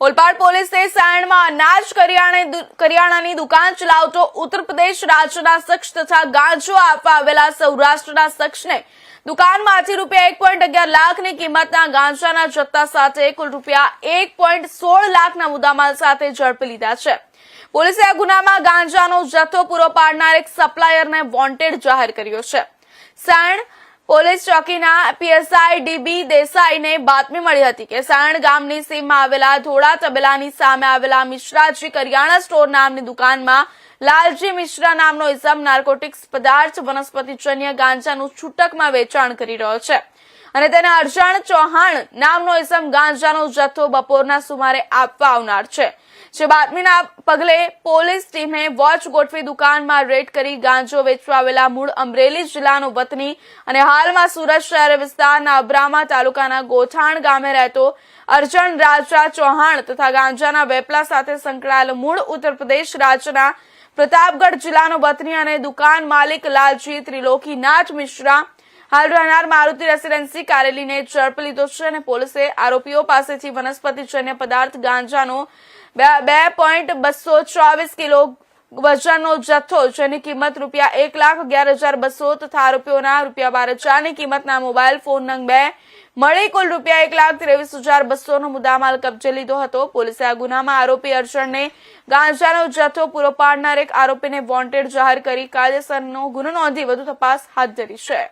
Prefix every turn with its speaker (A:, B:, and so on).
A: ઓલપાડ પોલીસે સાયણમાં અનાજ કરિયાણે કરિયાણાની દુકાન ચલાવતો ઉત્તર પ્રદેશ રાજ્યના શખ્સ તથા ગાંજો આપવા આવેલા સૌરાષ્ટ્રના શખ્સને દુકાનમાંથી રૂપિયા એક પોઈન્ટ અગિયાર લાખની કિંમતના ગાંજાના જથ્થા સાથે કુલ રૂપિયા એક પોઈન્ટ સોળ લાખના મુદ્દામાલ સાથે ઝડપી લીધા છે. પોલીસે આ ગુનામાં ગાંજાનો જથ્થો પૂરો પાડનાર એક સપ્લાયરને વોન્ટેડ જાહેર કર્યો છે. સાયણ પોલીસ ચોકીના પીએસઆઈ ડીબી દેસાઈને બાતમી મળી હતી કે સારણ ગામની સીમમાં આવેલા ધોળા તબેલાની સામે આવેલા મિશ્રાજી કરિયાણા સ્ટોર નામની દુકાનમાં લાલજી મિશ્રા નામનો ઇસમ નાર્કોટિક્સ પદાર્થ વનસ્પતિજન્ય ગાંજાનું છૂટકમાં વેચાણ કરી રહ્યો છે. અને તેને અરજણ ચૌહાણ નામનો ઇસમ ગાંજાનો જથ્થો બપોરના સુમારે આપવા આવનાર છે. જે બાતમીના પગલે પોલીસ ટીમે વોચ ગોઠવી દુકાનમાં રેડ કરી ગાંજો વેચવા આવેલા મૂળ અમરેલી જિલ્લાનો વતની અને હાલમાં સુરત શહેર વિસ્તારના અબ્રામા તાલુકાના ગોથાણ ગામે રહેતો અર્જણ રાજા ચૌહાણ તથા ગાંજાના વેપલા સાથે સંકળાયેલ મૂળ ઉત્તર પ્રદેશ રાજ્યના પ્રતાપગઢ જિલ્લાનો વતની અને દુકાન માલિક લાલજી ત્રિલોકીનાથ મિશ્રા હાલ રહેનાર મારુતિ રેસિડેન્સી કારેલીને ઝડપી લીધો છે અને પોલીસે આરોપીઓ પાસેથી વનસ્પતિજન્ય પદાર્થ ગાંજાનો બે પોઈન્ટ બસો ચોવીસ કિલો વજનનો જથ્થો, જેની કિંમત રૂપિયા એક લાખ અગિયાર હજાર બસો તથા આરોપીઓના રૂપિયા બાર હજારની કિંમતના મોબાઈલ ફોન નંગ બે મળી કુલ રૂપિયા એક લાખ ત્રેવીસ હજાર બસોનો મુદ્દામાલ કબજે લીધો હતો. પોલીસે આ ગુનામાં આરોપી અર્જણને ગાંજાનો જથ્થો પૂરો પાડનાર એક આરોપીને વોન્ટેડ જાહેર કરી કાયદેસરનો ગુનો નોંધી વધુ તપાસ હાથ ધરી છે.